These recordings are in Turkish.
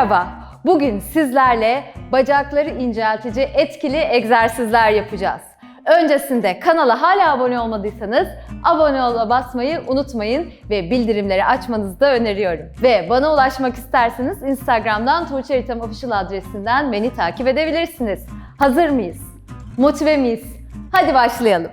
Merhaba. Bugün sizlerle bacakları inceltici etkili egzersizler yapacağız. Öncesinde kanala hala abone olmadıysanız abone ol'a basmayı unutmayın ve bildirimleri açmanızı da öneriyorum. Ve bana ulaşmak isterseniz Instagram'dan Tuğçe Eritem Official adresinden beni takip edebilirsiniz. Hazır mıyız? Motive miyiz? Hadi başlayalım.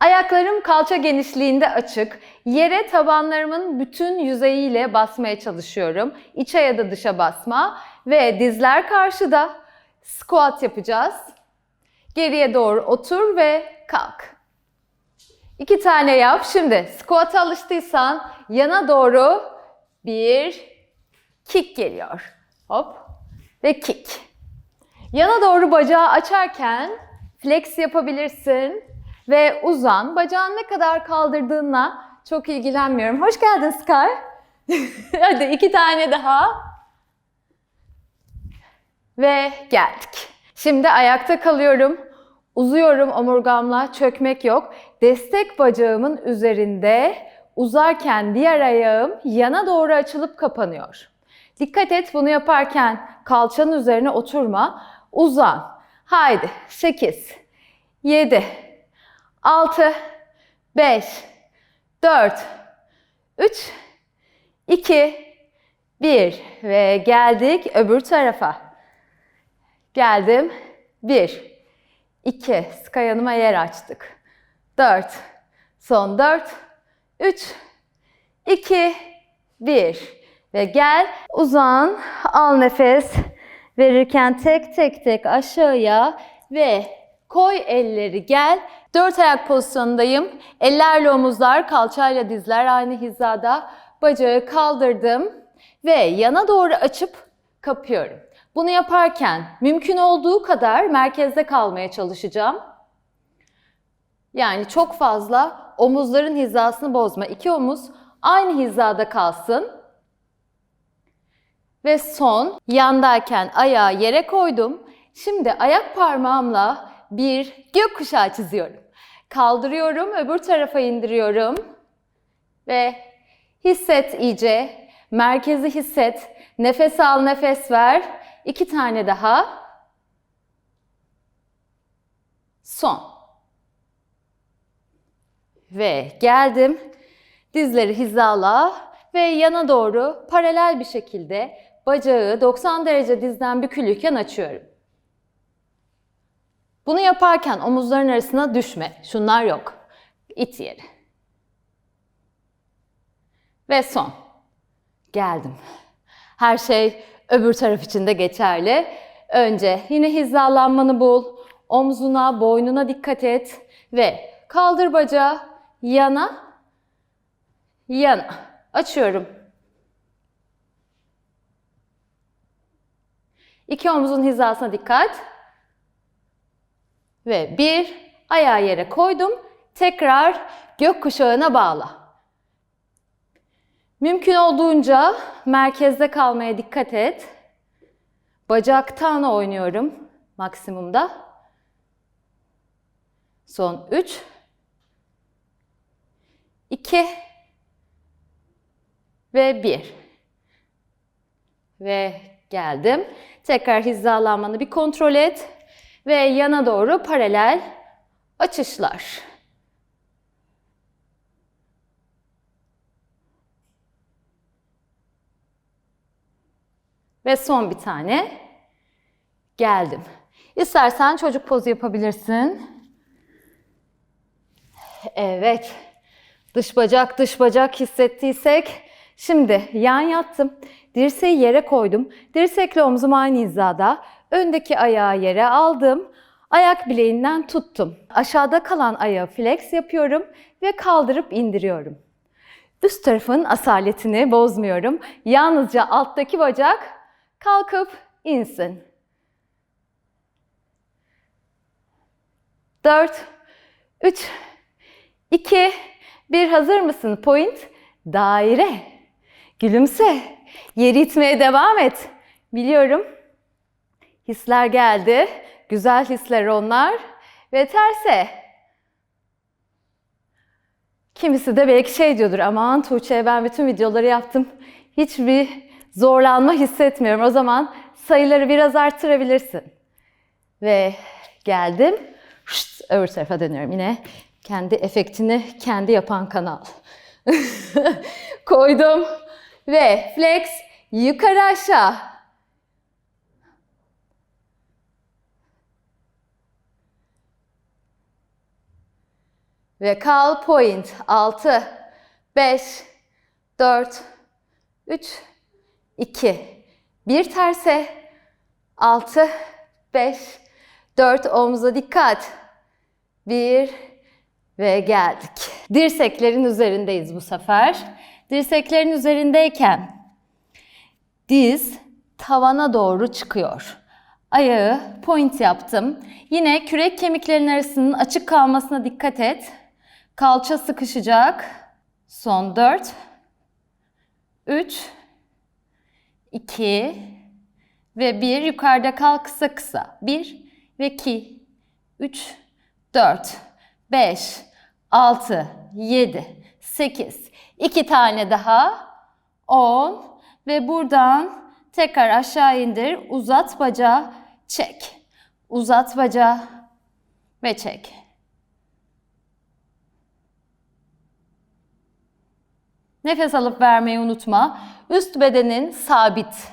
Ayaklarım kalça genişliğinde açık. Yere tabanlarımın bütün yüzeyiyle basmaya çalışıyorum. İçe ya da dışa basma. Ve dizler karşıda. Squat yapacağız. Geriye doğru otur ve kalk. İki tane yap. Şimdi squat'a alıştıysan yana doğru bir kick geliyor. Hop ve kick. Yana doğru bacağı açarken flex yapabilirsin ve uzan. Bacağını ne kadar kaldırdığınla çok ilgilenmiyorum. Hoş geldin Sky. Hadi iki tane daha. Ve geldik. Şimdi ayakta kalıyorum. Uzuyorum omurgamla, çökmek yok. Destek bacağımın üzerinde uzarken diğer ayağım yana doğru açılıp kapanıyor. Dikkat et bunu yaparken kalçanın üzerine oturma. Uzan. Haydi. 8, 7, 6, 5, 4, 3, 2, 1 ve geldik öbür tarafa. Geldim. 1, 2, sıka yanıma yer açtık. 4, son 4, 3, 2, 1 ve gel uzan, al nefes. Verirken tek tek tek aşağıya ve koy elleri gel. Dört ayak pozisyonundayım. Ellerle omuzlar, kalçayla dizler aynı hizada. Bacağı kaldırdım ve yana doğru açıp kapıyorum. Bunu yaparken mümkün olduğu kadar merkezde kalmaya çalışacağım. Yani çok fazla omuzların hizasını bozma. İki omuz aynı hizada kalsın. Ve son yandayken ayağı yere koydum. Şimdi ayak parmağımla bir gökkuşağı çiziyorum. Kaldırıyorum, öbür tarafa indiriyorum. Ve hisset iyice. Merkezi hisset. Nefes al, nefes ver. İki tane daha. Son. Ve geldim. Dizleri hizala ve yana doğru paralel bir şekilde bacağı 90 derece dizden bükülüyken açıyorum. Bunu yaparken omuzların arasına düşme. Şunlar yok. İt yeri. Ve son. Geldim. Her şey öbür taraf için de geçerli. Önce yine hizalanmanı bul. Omzuna, boynuna dikkat et. Ve kaldır bacağı yana, yana. Açıyorum. İki omzun hizasına dikkat. Ve bir, ayağı yere koydum. Tekrar gökkuşağına bağla. Mümkün olduğunca merkezde kalmaya dikkat et. Bacaktan oynuyorum maksimumda. Son 3 2 ve 1 ve geldim. Tekrar hizalanmanı bir kontrol et ve yana doğru paralel açışlar. Ve son bir tane. Geldim. İstersen çocuk pozu yapabilirsin. Evet. Dış bacak, dış bacak hissettiysek şimdi yan yattım. Dirseği yere koydum. Dirsekle omzum aynı hizada. Öndeki ayağı yere aldım. Ayak bileğinden tuttum. Aşağıda kalan ayağı flex yapıyorum ve kaldırıp indiriyorum. Üst tarafın asaletini bozmuyorum. Yalnızca alttaki bacak kalkıp insin. 4 3 2 1 hazır mısın? Point daire. Gülümse. Yeri itmeye devam et. Biliyorum. Hisler geldi. Güzel hisler onlar. Ve terse. Kimisi de belki şey diyordur. Aman Tuğçe ben bütün videoları yaptım. Hiçbir Zorlanma hissetmiyorum. O zaman sayıları biraz arttırabilirsin. Ve geldim. Şşt, öbür tarafa dönüyorum yine. Kendi efektini kendi yapan kanal. Koydum. Ve flex yukarı aşağı. Ve kal point. 6, 5, 4, 3, 2. Bir terse. 6, 5, 4 omza dikkat. 1 ve geldik. Dirseklerin üzerindeyiz bu sefer. Dirseklerin üzerindeyken diz tavana doğru çıkıyor. Ayağı point yaptım. Yine kürek kemiklerinin arasının açık kalmasına dikkat et. Kalça sıkışacak. Son 4 3 2 ve 1 yukarıda kal kısa kısa. 1 ve 2 3 4 5 6 7 8 2 tane daha 10 ve buradan tekrar aşağı indir. Uzat bacağı, çek. Uzat bacağı ve çek. Nefes alıp vermeyi unutma. Üst bedenin sabit.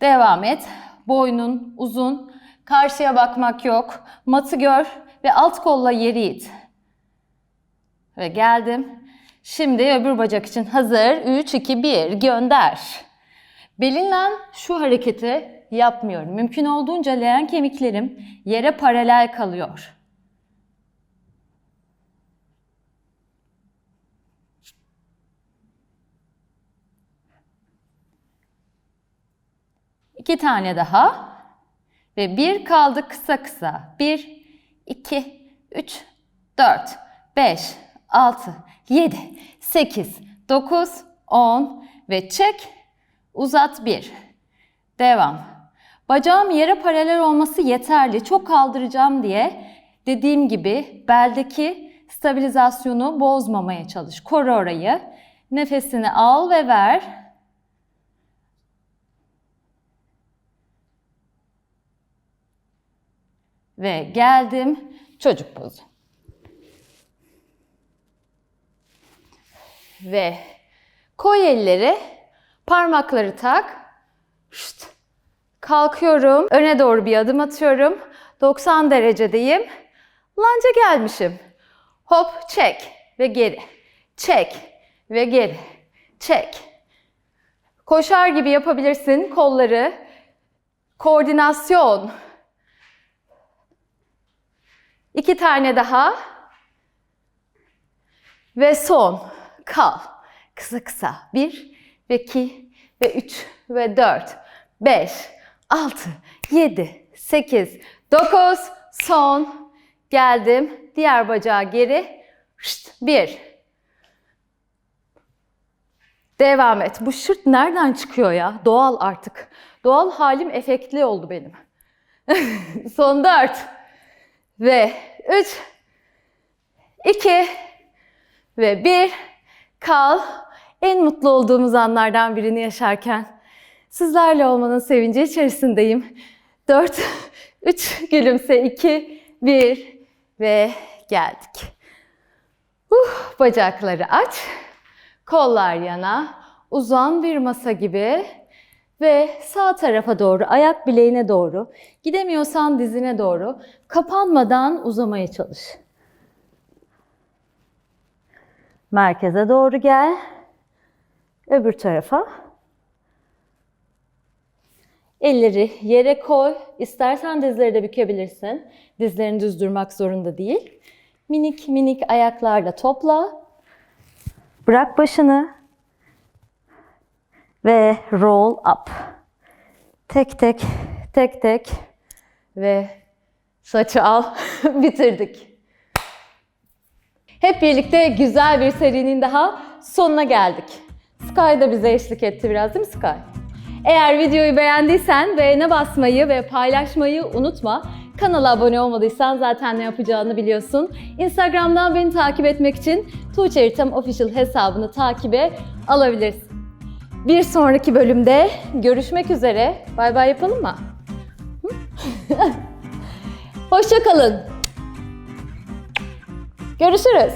Devam et. Boynun uzun. Karşıya bakmak yok. Matı gör ve alt kolla yeri it. Ve geldim. Şimdi öbür bacak için hazır. 3, 2, 1 gönder. Belinle şu hareketi yapmıyorum. Mümkün olduğunca leğen kemiklerim yere paralel kalıyor. İki tane daha. Ve bir kaldı kısa kısa. Bir, iki, üç, dört, beş, altı, yedi, sekiz, dokuz, on ve çek. Uzat bir. Devam. Bacağım yere paralel olması yeterli. Çok kaldıracağım diye dediğim gibi beldeki stabilizasyonu bozmamaya çalış. Koru orayı. Nefesini al ve ver. Ve geldim çocuk pozu. Ve koy elleri, parmakları tak. Şşt. Kalkıyorum, öne doğru bir adım atıyorum. 90 derecedeyim. Lanca gelmişim. Hop, çek ve geri. Çek ve geri. Çek. Koşar gibi yapabilirsin kolları. Koordinasyon. İki tane daha. Ve son. Kal. Kısa kısa. Bir ve iki ve üç ve dört. Beş, altı, yedi, sekiz, dokuz. Son. Geldim. Diğer bacağı geri. Şşt, bir. Devam et. Bu şırt nereden çıkıyor ya? Doğal artık. Doğal halim efektli oldu benim. Son dört. Ve 3, 2 ve 1 kal. En mutlu olduğumuz anlardan birini yaşarken sizlerle olmanın sevinci içerisindeyim. 4, 3, gülümse 2, 1 ve geldik. Uh, bacakları aç. Kollar yana. Uzan bir masa gibi. Ve sağ tarafa doğru, ayak bileğine doğru, gidemiyorsan dizine doğru kapanmadan uzamaya çalış. Merkeze doğru gel. Öbür tarafa. Elleri yere koy. İstersen dizleri de bükebilirsin. Dizlerini düz durmak zorunda değil. Minik minik ayaklarla topla. Bırak başını ve roll up. Tek tek, tek tek ve saçı al. Bitirdik. Hep birlikte güzel bir serinin daha sonuna geldik. Sky da bize eşlik etti biraz değil mi Sky? Eğer videoyu beğendiysen beğene basmayı ve paylaşmayı unutma. Kanala abone olmadıysan zaten ne yapacağını biliyorsun. Instagram'dan beni takip etmek için Tuğçe Eritam Official hesabını takibe alabilirsin. Bir sonraki bölümde görüşmek üzere. Bay bay yapalım mı? Hoşça kalın. Görüşürüz.